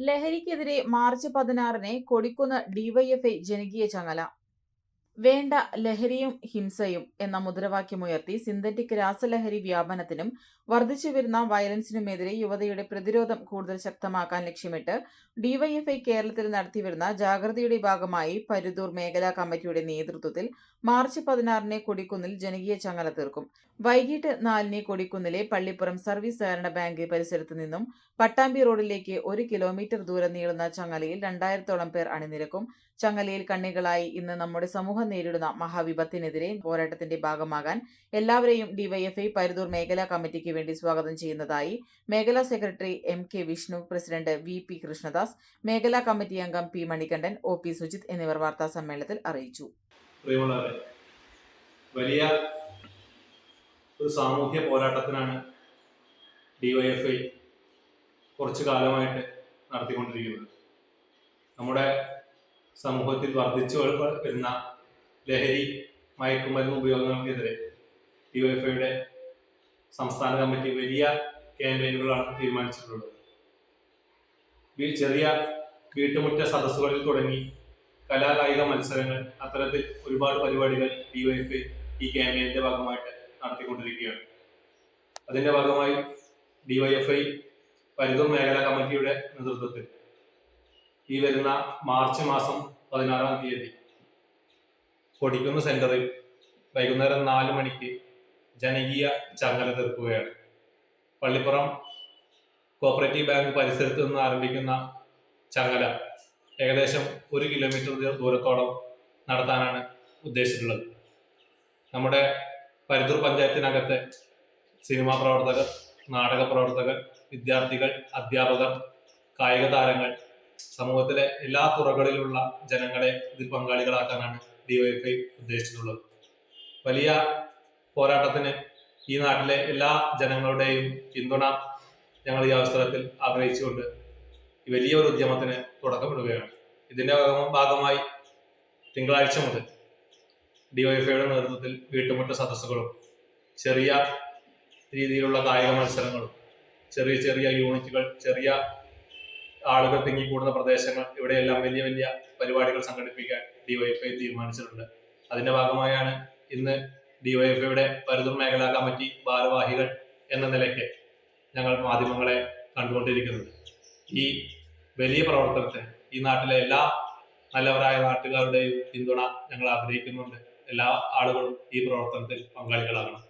ലഹരിക്കെതിരെ മാർച്ച് പതിനാറിന് കൊടിക്കുന്ന് ഡിവൈഎഫ്ഐ ജനകീയ ചങ്ങല. വേണ്ട ലഹരിയും ഹിംസയും എന്ന മുദ്രാവാക്യമുയർത്തി സിന്തറ്റിക് രാസലഹരി വ്യാപനത്തിനും വർദ്ധിച്ചുവരുന്ന വയലൻസിനുമെതിരെ യുവതയുടെ പ്രതിരോധം കൂടുതൽ ശക്തമാക്കാൻ ലക്ഷ്യമിട്ട് ഡിവൈഎഫ്ഐ കേരളത്തിൽ നടത്തിവരുന്ന ജാഗ്രതയുടെ ഭാഗമായി പരുതൂർ മേഖലാ കമ്മിറ്റിയുടെ നേതൃത്വത്തിൽ മാർച്ച് പതിനാറിന് കൊടിക്കുന്നിൽ ജനകീയ ചങ്ങല തീർക്കും. വൈകിട്ട് നാലിന് കൊടിക്കുന്നിലെ പള്ളിപ്പുറം സർവീസ് സഹകരണ ബാങ്ക് പരിസരത്തു നിന്നും പട്ടാമ്പി റോഡിലേക്ക് ഒരു കിലോമീറ്റർ ദൂരം നീളുന്ന ചങ്ങലയിൽ രണ്ടായിരത്തോളം പേർ അണിനിരക്കും. ചങ്ങലയിൽ കണ്ണികളായി ഇന്ന് നമ്മുടെ സമൂഹം നേരിടുന്ന മഹാവിപത്തിനെതിരെ പോരാട്ടത്തിന്റെ ഭാഗമാകാൻ എല്ലാവരെയും ഡിവൈഎഫ്ഐ പരുതൂർ മേഖലാ കമ്മിറ്റിക്ക് വേണ്ടി സ്വാഗതം ചെയ്യുന്നതായി മേഖലാ secretary M K Vishnu president V P Krishnadas മേഖലാ കമ്മിറ്റി അംഗം P Manikandan O P Sujith എന്നിവർ വാർത്താ സമ്മേളനത്തിൽ അറിയിച്ചു. വലിയ ഒരു സാമൂഹ്യ പോരാട്ടത്തിനാണ് ഡിവൈഎഫ്ഐ കുറച്ചു കാലമായിട്ട് നടത്തിക്കൊണ്ടിരിക്കുന്നത്. നമ്മുടെ സമൂഹത്തിൽ വർദ്ധിച്ചു വരുന്ന ലഹരി മയക്കുമരുന്ന് ഉപയോഗങ്ങൾക്കെതിരെ ഡിവൈഫൈയുടെ സംസ്ഥാന കമ്മിറ്റി വലിയ ക്യാമ്പയിനുകളാണ് തീരുമാനിച്ചിട്ടുള്ളത്. ചെറിയ വീട്ടുമുറ്റ സദസ്സുകളിൽ തുടങ്ങി കലാകായിക മത്സരങ്ങൾ അത്തരത്തിൽ ഒരുപാട് പരിപാടികൾ ഡിവൈഎഫ്ഐ ഈ ക്യാമ്പയിന്റെ ഭാഗമായിട്ട് നടത്തിക്കൊണ്ടിരിക്കുകയാണ്. അതിന്റെ ഭാഗമായി ഡിവൈഎഫ്ഐ പരിതം മേഖലാ കമ്മിറ്റിയുടെ നേതൃത്വത്തിൽ ഈ വരുന്ന മാർച്ച് മാസം പതിനാറാം തീയതി കൊടിക്കുന്ന് സെന്ററിൽ വൈകുന്നേരം നാല് മണിക്ക് ജനകീയ ചങ്ങല തീർക്കുകയാണ്. പള്ളിപ്പുറം കോപ്പറേറ്റീവ് ബാങ്ക് പരിസരത്ത് നിന്ന് ആരംഭിക്കുന്ന ചങ്ങല ഏകദേശം ഒരു കിലോമീറ്റർ ദൂരത്തോളം നടത്താനാണ് ഉദ്ദേശിച്ചിട്ടുള്ളത്. നമ്മുടെ പരിതൂർ പഞ്ചായത്തിനകത്തെ സിനിമാ പ്രവർത്തകർ നാടക പ്രവർത്തകർ വിദ്യാർത്ഥികൾ അധ്യാപകർ കായിക താരങ്ങൾ സമൂഹത്തിലെ എല്ലാ തുറകളിലുള്ള ജനങ്ങളെ ഇതിൽ പങ്കാളികളാക്കാനാണ് ഡിവൈഎഫ്ഐ ഉദ്ദേശിച്ചിട്ടുള്ളത്. വലിയ പോരാട്ടത്തിന് ഈ നാട്ടിലെ എല്ലാ ജനങ്ങളുടെയും പിന്തുണ ഞങ്ങൾ ഈ അവസരത്തിൽ ആഗ്രഹിച്ചുകൊണ്ട് വലിയൊരു ഉദ്യമത്തിന് തുടക്കമിടുകയാണ്. ഇതിന്റെ ഭാഗം- ഭാഗമായി തിങ്കളാഴ്ച മുതൽ ഡിവൈഎഫ്ഐയുടെ നേതൃത്വത്തിൽ വീട്ടുമുട്ട സദസ്സുകളും ചെറിയ രീതിയിലുള്ള കായിക മത്സരങ്ങളും ചെറിയ ചെറിയ യൂണിറ്റുകൾ ചെറിയ ആളുകൾ തിങ്ങിക്കൂടുന്ന പ്രദേശങ്ങൾ ഇവിടെയെല്ലാം വലിയ വലിയ പരിപാടികൾ സംഘടിപ്പിക്കാൻ ഡിവൈഎഫ്ഐ തീരുമാനിച്ചിട്ടുണ്ട്. അതിന്റെ ഭാഗമായാണ് ഇന്ന് ഡിവൈഎഫ്ഐയുടെ പരുതൂർ മേഖലാ കമ്മിറ്റി ഭാരവാഹികൾ എന്ന നിലയ്ക്ക് ഞങ്ങൾ മാധ്യമങ്ങളെ കണ്ടുകൊണ്ടിരിക്കുന്നത്. ഈ വലിയ പ്രവർത്തനത്തിന് ഈ നാട്ടിലെ എല്ലാ നല്ലവരായ നാട്ടുകാരുടെയും പിന്തുണ ഞങ്ങൾ ആഗ്രഹിക്കുന്നുണ്ട്. എല്ലാ ആളുകളും ഈ പ്രവർത്തനത്തിൽ പങ്കാളികളാകണം.